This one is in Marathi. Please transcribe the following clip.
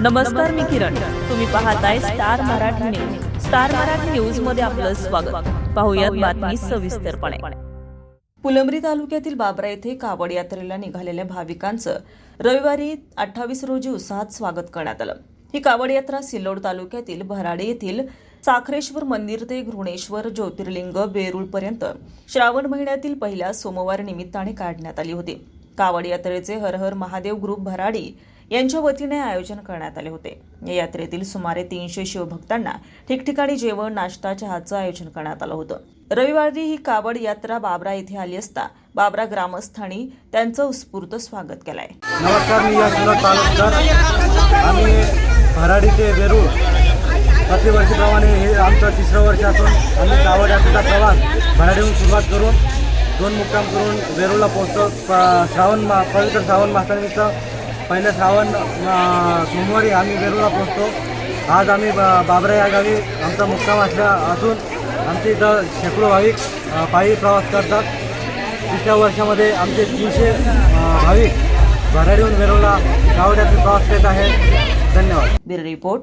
नमस्कार मी किरण. तुम्ही पाहताय star Marathi news. Star Marathi न्यूजमध्ये आपलं स्वागत. पाहुयात बातमी सविस्तरपणे. फुलंब्री तालुक्यातील बाबरा येथे कावड यात्रेला निघालेल्या भाविकांचं रविवारी अठ्ठावीस रोजी उत्साहात स्वागत करण्यात आलं. ही कावड यात्रा सिल्लोड तालुक्यातील भराडे येथील साखरेश्वर मंदिर ते घृणेश्वर ज्योतिर्लिंग बेरूळपर्यंत श्रावण महिन्यातील पहिल्या सोमवार निमित्ताने काढण्यात आली होती. कावड यात्रेचे हर हर महादेव ग्रुप भराडी यांच्या वतीने आयोजन करण्यात आले होते. या यात्रेतील सुमारे तीनशे शिवभक्तांना ठिकठिकाणी जेवण नाश्ता चहाचं आयोजन करण्यात आलं होतं. रविवारी ही कावड यात्रा बाबरा येथे आली असता बाबरा ग्रामस्थांनी त्यांचं उत्स्फूर्त स्वागत केलंय. नमस्कार मी आम्ही भराडी ते वेरूळ प्रतिवर्षीप्रमाणे हे आमचं तिसरं वर्ष असून आम्ही कावड यात्रेचा प्रवास भराडीहून सुरुवात करून दोन मुक्काम करून वेरूळला पोहोचतो. श्रावण मा पवित्र श्रावण मासानिमित्त पहिलं श्रावण सोमवारी आम्ही वेरूळला पोहोचतो. आज आम्ही बाबरा या गावी आमचा मुक्काम असल्या असून आमच्या इथं शेकडो भाविक पायी प्रवास करतात. तिसऱ्या वर्षामध्ये आमचे तीनशे भाविक भराडीहून वेरूळला गावड्यातून प्रवास करत आहेत. धन्यवाद. Report